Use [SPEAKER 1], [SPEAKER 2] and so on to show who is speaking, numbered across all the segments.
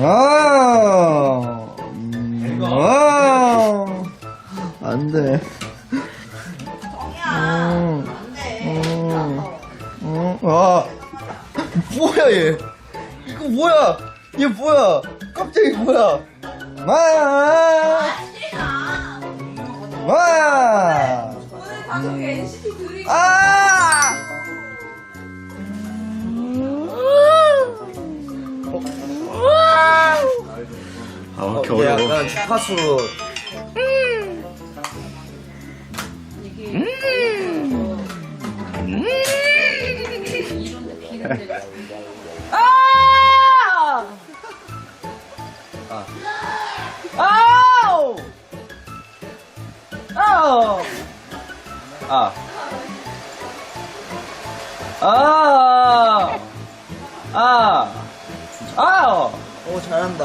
[SPEAKER 1] 아, 음, 아, 안 돼. 음, 음, 음, 아, 뭐야 얘? 이거 뭐야? 얘 뭐야? 갑자기 뭐야?
[SPEAKER 2] 가족 NCT 드림.
[SPEAKER 1] 아!
[SPEAKER 3] 아,
[SPEAKER 1] 어, 얘
[SPEAKER 3] 어려워.
[SPEAKER 1] 약간 주파수로
[SPEAKER 4] 아우! 아우! 아. 아. 아. 아우!
[SPEAKER 1] 오 잘한다.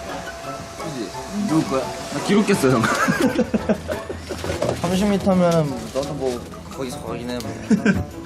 [SPEAKER 4] 그지? 누구 거야? 나 기록 깼어, 형.
[SPEAKER 1] 30m면은 너도 뭐 거기서 거기네 뭐.